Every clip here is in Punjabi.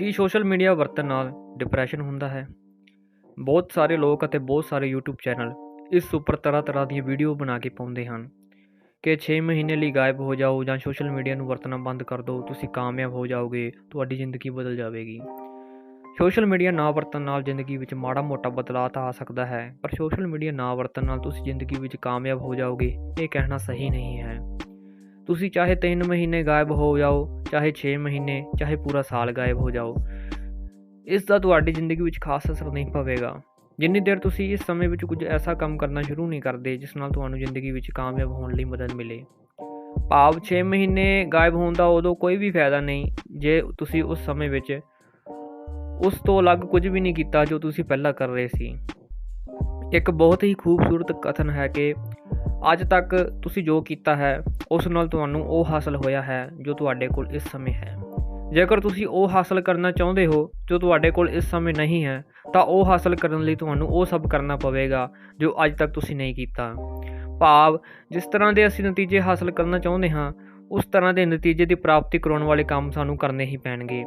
ਕੀ ਸੋਸ਼ਲ ਮੀਡੀਆ ਵਰਤਣ ਨਾਲ ਡਿਪਰੈਸ਼ਨ ਹੁੰਦਾ ਹੈ? ਬਹੁਤ ਸਾਰੇ ਲੋਕ ਅਤੇ ਬਹੁਤ ਸਾਰੇ YouTube ਚੈਨਲ ਇਸ ਉੱਪਰ ਤਰ੍ਹਾਂ ਤਰ੍ਹਾਂ ਦੀਆਂ ਵੀਡੀਓ ਬਣਾ ਕੇ ਪਾਉਂਦੇ ਹਨ ਕਿ 6 ਮਹੀਨੇ ਲਈ ਗਾਇਬ ਹੋ ਜਾਓ ਜਾਂ ਸੋਸ਼ਲ ਮੀਡੀਆ ਨੂੰ ਵਰਤਣਾ ਬੰਦ ਕਰ ਦਿਓ, ਤੁਸੀਂ ਕਾਮਯਾਬ ਹੋ ਜਾਓਗੇ, ਤੁਹਾਡੀ ਜ਼ਿੰਦਗੀ ਬਦਲ ਜਾਵੇਗੀ। ਸੋਸ਼ਲ ਮੀਡੀਆ ਨਾ ਵਰਤਣ ਨਾਲ ਜ਼ਿੰਦਗੀ ਵਿੱਚ ਮਾੜਾ ਮੋਟਾ ਬਦਲਾਅ ਤਾਂ ਆ ਸਕਦਾ ਹੈ, ਪਰ ਸੋਸ਼ਲ ਮੀਡੀਆ ਨਾ ਵਰਤਣ ਨਾਲ ਤੁਸੀਂ ਜ਼ਿੰਦਗੀ ਵਿੱਚ ਕਾਮਯਾਬ ਹੋ ਜਾਓਗੇ, ਇਹ ਕਹਿਣਾ ਸਹੀ ਨਹੀਂ ਹੈ। ਤੁਸੀਂ ਚਾਹੇ 3 ਮਹੀਨੇ ਗਾਇਬ ਹੋ ਜਾਓ, ਚਾਹੇ 6 ਮਹੀਨੇ, ਚਾਹੇ ਪੂਰਾ ਸਾਲ ਗਾਇਬ ਹੋ ਜਾਓ, ਇਸ ਦਾ ਤੁਹਾਡੀ ਜ਼ਿੰਦਗੀ ਵਿੱਚ ਖਾਸ ਅਸਰ ਨਹੀਂ ਪਵੇਗਾ। ਜਿੰਨੀ ਦੇਰ ਤੁਸੀਂ ਇਸ ਸਮੇਂ ਵਿੱਚ ਕੁਝ ਐਸਾ ਕੰਮ ਕਰਨਾ ਸ਼ੁਰੂ ਨਹੀਂ ਕਰਦੇ, ਜਿਸ ਨਾਲ ਤੁਹਾਨੂੰ ਜ਼ਿੰਦਗੀ ਵਿੱਚ ਕਾਮਯਾਬ ਹੋਣ ਲਈ ਮਦਦ ਮਿਲੇ। ਭਾਵ 6 ਮਹੀਨੇ ਗਾਇਬ ਹੋਣ ਦਾ ਉਦੋਂ ਕੋਈ ਵੀ ਫਾਇਦਾ ਨਹੀਂ, ਜੇ ਤੁਸੀਂ ਉਸ ਸਮੇਂ ਵਿੱਚ ਉਸ ਤੋਂ ਅਲੱਗ ਕੁਝ ਵੀ ਨਹੀਂ ਕੀਤਾ ਜੋ ਤੁਸੀਂ ਪਹਿਲਾਂ ਕਰ ਰਹੇ ਸੀ। ਇੱਕ ਬਹੁਤ ਹੀ ਖੂਬਸੂਰਤ ਕਥਨ ਹੈ ਕਿ ਅੱਜ ਤੱਕ ਤੁਸੀਂ ਜੋ ਕੀਤਾ ਹੈ, ਉਸ ਨਾਲ ਤੁਹਾਨੂੰ ਉਹ ਹਾਸਲ ਹੋਇਆ ਹੈ ਜੋ ਤੁਹਾਡੇ ਕੋਲ ਇਸ ਸਮੇਂ ਹੈ। ਜੇਕਰ ਤੁਸੀਂ ਉਹ ਹਾਸਲ ਕਰਨਾ ਚਾਹੁੰਦੇ ਹੋ ਜੋ ਤੁਹਾਡੇ ਕੋਲ ਇਸ ਸਮੇਂ ਨਹੀਂ ਹੈ, ਤਾਂ ਉਹ ਹਾਸਲ ਕਰਨ ਲਈ ਤੁਹਾਨੂੰ ਉਹ ਸਭ ਕਰਨਾ ਪਵੇਗਾ ਜੋ ਅੱਜ ਤੱਕ ਤੁਸੀਂ ਨਹੀਂ ਕੀਤਾ। ਭਾਵ, ਜਿਸ ਤਰ੍ਹਾਂ ਦੇ ਅਸੀਂ ਨਤੀਜੇ ਹਾਸਲ ਕਰਨਾ ਚਾਹੁੰਦੇ ਹਾਂ, ਉਸ ਤਰ੍ਹਾਂ ਦੇ ਨਤੀਜੇ ਦੀ ਪ੍ਰਾਪਤੀ ਕਰਾਉਣ ਵਾਲੇ ਕੰਮ ਸਾਨੂੰ ਕਰਨੇ ਹੀ ਪੈਣਗੇ।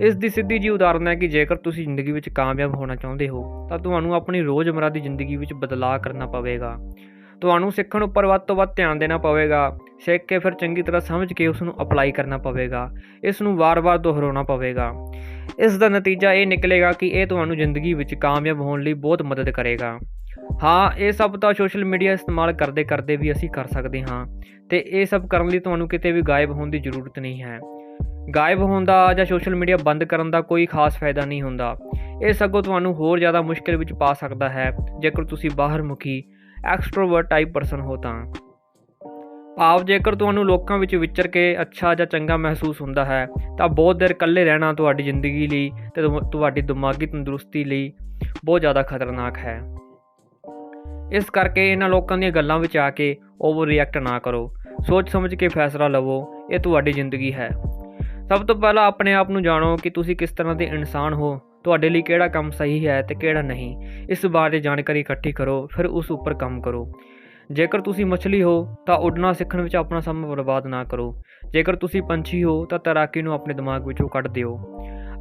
ਇਸ ਦੀ ਸਿੱਧੀ ਜੀ ਉਦਾਹਰਨ ਹੈ ਕਿ ਜੇਕਰ ਤੁਸੀਂ ਜ਼ਿੰਦਗੀ ਵਿੱਚ ਕਾਮਯਾਬ ਹੋਣਾ ਚਾਹੁੰਦੇ ਹੋ, ਤਾਂ ਤੁਹਾਨੂੰ ਆਪਣੀ ਰੋਜ਼ਮਰਾ ਦੀ ਜ਼ਿੰਦਗੀ ਵਿੱਚ ਬਦਲਾਅ ਕਰਨਾ ਪਵੇਗਾ। ਤੁਹਾਨੂੰ ਸਿੱਖਣ ਉੱਪਰ ਵੱਧ ਤੋਂ ਵੱਧ ਧਿਆਨ ਦੇਣਾ ਪਵੇਗਾ। ਸਿੱਖ ਕੇ ਫਿਰ ਚੰਗੀ ਤਰ੍ਹਾਂ ਸਮਝ ਕੇ ਉਸ ਨੂੰ ਅਪਲਾਈ ਕਰਨਾ ਪਵੇਗਾ। ਇਸ ਨੂੰ ਵਾਰ-ਵਾਰ ਦੁਹਰਾਉਣਾ ਪਵੇਗਾ। ਇਸ ਦਾ ਨਤੀਜਾ ਇਹ ਨਿਕਲੇਗਾ ਕਿ ਇਹ ਤੁਹਾਨੂੰ ਜ਼ਿੰਦਗੀ ਵਿੱਚ ਕਾਮਯਾਬ ਹੋਣ ਲਈ ਬਹੁਤ ਮਦਦ ਕਰੇਗਾ। ਹਾਂ, ਇਹ ਸਭ ਤਾਂ ਸੋਸ਼ਲ ਮੀਡੀਆ ਇਸਤੇਮਾਲ ਕਰਦੇ ਕਰਦੇ ਵੀ ਅਸੀਂ ਕਰ ਸਕਦੇ ਹਾਂ ਤੇ ਇਹ ਸਭ ਕਰਨ ਲਈ ਤੁਹਾਨੂੰ ਕਿਤੇ ਵੀ ਗਾਇਬ ਹੋਣ ਦੀ ਜ਼ਰੂਰਤ ਨਹੀਂ ਹੈ। ਗਾਇਬ ਹੋਣ ਦਾ ਜਾਂ ਸੋਸ਼ਲ ਮੀਡੀਆ ਬੰਦ ਕਰਨ ਦਾ ਕੋਈ ਖਾਸ ਫਾਇਦਾ ਨਹੀਂ ਹੁੰਦਾ। ਇਹ ਸਗੋਂ ਤੁਹਾਨੂੰ ਹੋਰ ਜ਼ਿਆਦਾ ਮੁਸ਼ਕਿਲ ਵਿੱਚ ਪਾ ਸਕਦਾ ਹੈ। ਜੇਕਰ ਤੁਸੀਂ ਬਾਹਰ ਮੁਖੀ ਐਕਸਟਰੋਵਰਟ ਟਾਈਪ ਪਰਸਨ ਹੋ ਤਾਂ। ਭਾਵ ਜੇਕਰ ਤੁਹਾਨੂੰ ਲੋਕਾਂ ਵਿੱਚ ਵਿਚਰ ਕੇ ਅੱਛਾ ਜਾਂ ਚੰਗਾ ਮਹਿਸੂਸ ਹੁੰਦਾ ਹੈ, ਤਾਂ ਬਹੁਤ ਦੇਰ ਇਕੱਲੇ ਰਹਿਣਾ ਤੁਹਾਡੀ ਜ਼ਿੰਦਗੀ ਲਈ ਤੇ ਤੁਹਾਡੀ ਦਿਮਾਗੀ ਤੰਦਰੁਸਤੀ ਲਈ ਬਹੁਤ ਜ਼ਿਆਦਾ ਖਤਰਨਾਕ ਹੈ। ਇਸ ਕਰਕੇ ਇਹਨਾਂ ਲੋਕਾਂ ਦੀਆਂ ਗੱਲਾਂ ਵਿੱਚ ਆ ਕੇ ਓਵਰ ਰਿਐਕਟ ਨਾ ਕਰੋ। ਸੋਚ ਸਮਝ ਕੇ ਫੈਸਲਾ ਲਵੋ, ਇਹ ਤੁਹਾਡੀ ਜ਼ਿੰਦਗੀ ਹੈ। ਸਭ ਤੋਂ ਪਹਿਲਾਂ ਆਪਣੇ ਆਪ ਨੂੰ ਜਾਣੋ ਕਿ ਤੁਸੀਂ ਕਿਸ ਤਰ੍ਹਾਂ ਦੇ ਇਨਸਾਨ ਹੋ ਤੁਹਾਡੇ ਲਈ ਕਿਹੜਾ ਕੰਮ ਸਹੀ ਹੈ ਤੇ ਕਿਹੜਾ ਨਹੀਂ, ਇਸ ਬਾਰੇ ਜਾਣਕਾਰੀ ਇਕੱਠੀ ਕਰੋ, ਫਿਰ ਉਸ ਉੱਪਰ ਕੰਮ ਕਰੋ। ਜੇਕਰ ਤੁਸੀਂ ਮੱਛਲੀ ਹੋ, ਤਾਂ ਉੱਡਣਾ ਸਿੱਖਣ ਵਿੱਚ ਆਪਣਾ ਸਮਾਂ ਬਰਬਾਦ ਨਾ ਕਰੋ। ਜੇਕਰ ਤੁਸੀਂ ਪੰਛੀ ਹੋ, ਤਾਂ ਤੈਰਾਕੀ ਨੂੰ ਆਪਣੇ ਦਿਮਾਗ ਵਿੱਚੋਂ ਕੱਢ ਦਿਓ।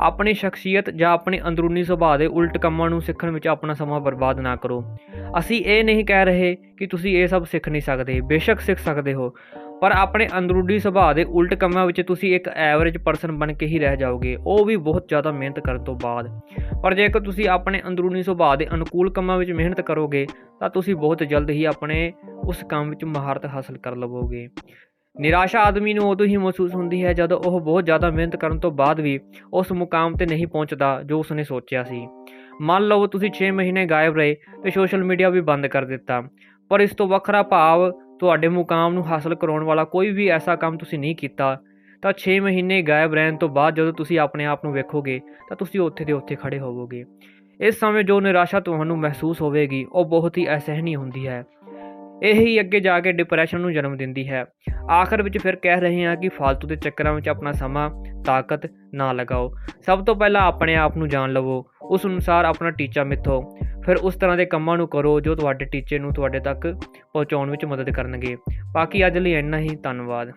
ਆਪਣੀ ਸ਼ਖਸੀਅਤ ਜਾਂ ਆਪਣੇ ਅੰਦਰੂਨੀ ਸੁਭਾਅ ਦੇ ਉਲਟ ਕੰਮਾਂ ਨੂੰ ਸਿੱਖਣ ਵਿੱਚ ਆਪਣਾ ਸਮਾਂ ਬਰਬਾਦ ਨਾ ਕਰੋ। ਅਸੀਂ ਇਹ ਨਹੀਂ ਕਹਿ ਰਹੇ ਕਿ ਤੁਸੀਂ ਇਹ ਸਭ ਸਿੱਖ ਨਹੀਂ ਸਕਦੇ। ਬੇਸ਼ੱਕ ਸਿੱਖ ਸਕਦੇ ਹੋ। ਪਰ ਆਪਣੇ ਅੰਦਰੂਨੀ ਸੁਭਾਅ ਦੇ ਉਲਟ ਕੰਮਾਂ ਵਿੱਚ ਤੁਸੀਂ ਇੱਕ ਐਵਰੇਜ ਪਰਸਨ ਬਣ ਕੇ ਹੀ ਰਹਿ ਜਾਓਗੇ। ਉਹ ਵੀ ਬਹੁਤ ਜ਼ਿਆਦਾ ਮਿਹਨਤ ਕਰਨ ਤੋਂ ਬਾਅਦ। ਪਰ ਜੇਕਰ ਤੁਸੀਂ ਆਪਣੇ ਅੰਦਰੂਨੀ ਸੁਭਾਅ ਦੇ ਅਨੁਕੂਲ ਕੰਮਾਂ ਵਿੱਚ ਮਿਹਨਤ ਕਰੋਗੇ, ਤਾਂ ਤੁਸੀਂ ਬਹੁਤ ਜਲਦ ਹੀ ਆਪਣੇ ਉਸ ਕੰਮ ਵਿੱਚ ਮਹਾਰਤ ਹਾਸਲ ਕਰ ਲਵੋਗੇ। ਨਿਰਾਸ਼ਾ ਆਦਮੀ ਨੂੰ ਉਦੋਂ ਹੀ ਮਹਿਸੂਸ ਹੁੰਦੀ ਹੈ ਜਦੋਂ ਉਹ ਬਹੁਤ ਜ਼ਿਆਦਾ ਮਿਹਨਤ ਕਰਨ ਤੋਂ ਬਾਅਦ ਵੀ ਉਸ ਮੁਕਾਮ ਤੇ ਨਹੀਂ ਪਹੁੰਚਦਾ ਜੋ ਉਸਨੇ ਸੋਚਿਆ ਸੀ। ਮੰਨ ਲਓ ਤੁਸੀਂ 6 ਮਹੀਨੇ ਗਾਇਬ ਰਹੇ ਤੇ ਸੋਸ਼ਲ ਮੀਡੀਆ ਵੀ ਬੰਦ ਕਰ ਦਿੱਤਾ। ਪਰ ਇਸ ਤੋਂ ਵੱਖਰਾ ਭਾਵ ਤੁਹਾਡੇ ਮੁਕਾਮ ਨੂੰ ਹਾਸਲ ਕਰਾਉਣ ਵਾਲਾ ਕੋਈ ਵੀ ਐਸਾ ਕੰਮ ਤੁਸੀਂ ਨਹੀਂ ਕੀਤਾ, ਤਾਂ 6 ਮਹੀਨੇ ਗਾਇਬ ਰਹਿਣ ਤੋਂ ਬਾਅਦ ਜਦੋਂ ਤੁਸੀਂ ਆਪਣੇ ਆਪ ਨੂੰ ਵੇਖੋਗੇ, ਤਾਂ ਤੁਸੀਂ ਉੱਥੇ ਦੇ ਉੱਥੇ ਖੜੇ ਹੋਵੋਗੇ। ਇਸ ਸਮੇਂ ਜੋ ਨਿਰਾਸ਼ਾ ਤੁਹਾਨੂੰ ਮਹਿਸੂਸ ਹੋਵੇਗੀ, ਉਹ ਬਹੁਤ ਹੀ ਅਸਹਿਣੀ ਹੁੰਦੀ ਹੈ। ਇਹੀ ਅੱਗੇ ਜਾ ਕੇ ਡਿਪਰੈਸ਼ਨ ਨੂੰ ਜਨਮ ਦਿੰਦੀ ਹੈ। ਆਖਰ ਵਿੱਚ ਫਿਰ ਕਹਿ ਰਹੇ ਹਾਂ ਕਿ ਫालतू ਦੇ ਚੱਕਰਾਂ ਵਿੱਚ ਆਪਣਾ ਸਮਾਂ, ਤਾਕਤ ਨਾ ਲਗਾਓ। ਸਭ ਤੋਂ ਪਹਿਲਾਂ ਆਪਣੇ ਆਪ ਨੂੰ ਜਾਣ ਲਵੋ। ਉਸ ਅਨੁਸਾਰ ਆਪਣਾ ਟੀਚਾ ਮਿੱਥੋ। ਫਿਰ ਉਸ ਤਰ੍ਹਾਂ ਦੇ ਕੰਮਾਂ ਨੂੰ ਕਰੋ ਜੋ ਤੁਹਾਡੇ ਟੀਚੇ ਨੂੰ ਤੁਹਾਡੇ ਤੱਕ ਪਹੁੰਚਾਉਣ ਵਿੱਚ ਮਦਦ ਕਰਨਗੇ। ਬਾਕੀ ਅੱਜ ਲਈ ਇੰਨਾ ਹੀ। ਧੰਨਵਾਦ।